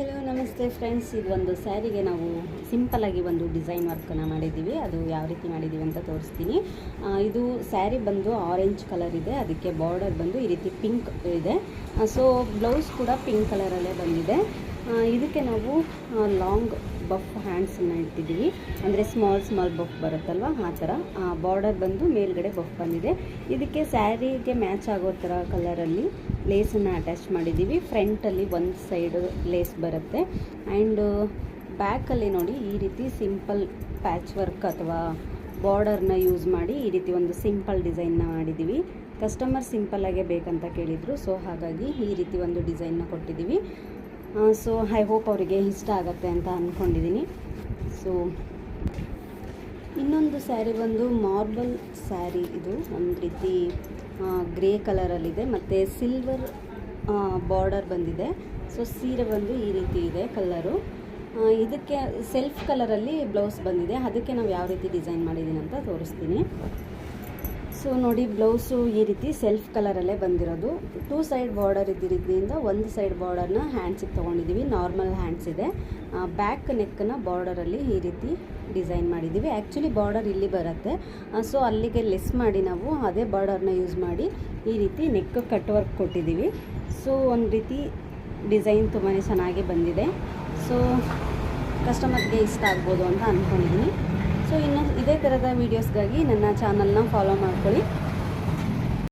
Hello, ನಮಸ್ತೆ friends ಇದು ಒಂದು ಸ್ಯಾರಿಗೆ ನಾವು ಸಿಂಪಲ್ಲಾಗಿ ಒಂದು ಡಿಸೈನ್ ವರ್ಕನ್ನು ಮಾಡಿದ್ದೀವಿ. ಅದು ಯಾವ ರೀತಿ ಮಾಡಿದ್ದೀವಿ ಅಂತ ತೋರಿಸ್ತೀನಿ. ಇದು ಸ್ಯಾರಿ ಬಂದು ಆರೆಂಜ್ ಕಲರ್ ಇದೆ. ಅದಕ್ಕೆ ಬಾರ್ಡರ್ ಬಂದು ಈ ರೀತಿ ಪಿಂಕ್ ಇದೆ. ಸೊ ಬ್ಲೌಸ್ ಕೂಡ ಪಿಂಕ್ ಕಲರಲ್ಲೇ ಬಂದಿದೆ. ಇದಕ್ಕೆ ನಾವು ಲಾಂಗ್ ಬಫ್ ಹ್ಯಾಂಡ್ಸನ್ನು ಇಟ್ಟಿದ್ದೀವಿ. ಅಂದರೆ ಸ್ಮಾಲ್ ಸ್ಮಾಲ್ ಬಫ್ ಬರುತ್ತಲ್ವ? ಆ ಥರ. ಬಾರ್ಡರ್ ಬಂದು ಮೇಲ್ಗಡೆ ಬಫ್ ಬಂದಿದೆ. ಇದಕ್ಕೆ ಸ್ಯಾರಿಗೆ ಮ್ಯಾಚ್ ಆಗೋ ಥರ ಕಲರಲ್ಲಿ ಲೇಸನ್ನು ಅಟ್ಯಾಚ್ ಮಾಡಿದ್ದೀವಿ. ಫ್ರಂಟಲ್ಲಿ ಒಂದು ಸೈಡ್ ಲೇಸ್ ಬರುತ್ತೆ. ಆ್ಯಂಡ್ ಬ್ಯಾಕಲ್ಲಿ ನೋಡಿ ಈ ರೀತಿ ಸಿಂಪಲ್ ಪ್ಯಾಚ್ ವರ್ಕ್ ಅಥವಾ ಬಾರ್ಡರ್ನ ಯೂಸ್ ಮಾಡಿ ಈ ರೀತಿ ಒಂದು ಸಿಂಪಲ್ ಡಿಸೈನ್ನ ಮಾಡಿದ್ದೀವಿ. ಕಸ್ಟಮರ್ ಸಿಂಪಲ್ಲಾಗೇ ಬೇಕಂತ ಕೇಳಿದರು. ಸೊ ಹಾಗಾಗಿ ಈ ರೀತಿ ಒಂದು ಡಿಸೈನ್ನ ಕೊಟ್ಟಿದ್ದೀವಿ. ಸೊ ಐ ಹೋಪ್ ಅವರಿಗೆ ಇಷ್ಟ ಆಗುತ್ತೆ ಅಂತ ಅಂದ್ಕೊಂಡಿದ್ದೀನಿ ಸೊ ಇನ್ನೊಂದು ಸ್ಯಾರಿ ಬಂದು ಮಾರ್ಬಲ್ ಸ್ಯಾರಿ ಇದು. ಒಂದು ರೀತಿ ಗ್ರೇ ಕಲರಲ್ಲಿದೆ. ಮತ್ತು ಸಿಲ್ವರ್ ಬಾರ್ಡರ್ ಬಂದಿದೆ. ಸೊ ಸೀರೆ ಬಂದು ಈ ರೀತಿ ಇದೆ ಕಲ್ಲರು ಇದಕ್ಕೆ, ಸೆಲ್ಫ್ ಕಲರಲ್ಲಿ ಬ್ಲೌಸ್ ಬಂದಿದೆ. ಅದಕ್ಕೆ ನಾವು ಯಾವ ರೀತಿ ಡಿಸೈನ್ ಮಾಡಿದ್ದೀನಿ ಅಂತ ತೋರಿಸ್ತೀನಿ. ಸೊ ನೋಡಿ ಬ್ಲೌಸು ಈ ರೀತಿ ಸೆಲ್ಫ್ ಕಲರಲ್ಲೇ ಬಂದಿರೋದು. ಟೂ ಸೈಡ್ ಬಾರ್ಡರ್ ಇದ್ದಿರೋದ್ರಿಂದ ಒಂದು ಸೈಡ್ ಬಾರ್ಡರ್ನ ಹ್ಯಾಂಡ್ಸಿಗೆ ತೊಗೊಂಡಿದ್ದೀವಿ ನಾರ್ಮಲ್ ಹ್ಯಾಂಡ್ಸ್ ಇದೆ. ಬ್ಯಾಕ್ ನೆಕ್ಕನ್ನು ಬಾರ್ಡರಲ್ಲಿ ಈ ರೀತಿ ಡಿಸೈನ್ ಮಾಡಿದ್ದೀವಿ ಆ್ಯಕ್ಚುಲಿ ಬಾರ್ಡರ್ ಇಲ್ಲಿ ಬರುತ್ತೆ. ಸೊ ಅಲ್ಲಿಗೆ ಲೆಸ್ ಮಾಡಿ ನಾವು ಅದೇ ಬಾರ್ಡರ್ನ ಯೂಸ್ ಮಾಡಿ ಈ ರೀತಿ ನೆಕ್ ಕಟ್ ವರ್ಕ್ ಕೊಟ್ಟಿದ್ದೀವಿ ಸೊ ಒಂದು ರೀತಿ ಡಿಸೈನ್ ತುಂಬಾ ಚೆನ್ನಾಗಿ ಬಂದಿದೆ. ಸೊ ಕಸ್ಟಮರ್ಗೆ ಇಷ್ಟ ಆಗ್ಬೋದು ಅಂತ ಅಂದ್ಕೊಂಡಿದ್ದೀನಿ ಸೊ ಇನ್ನು ಇದೇ ಥರದ ವೀಡಿಯೋಸ್ಗಾಗಿ ನನ್ನ ಚಾನಲ್ನ ಫಾಲೋ ಮಾಡ್ಕೊಳ್ಳಿ.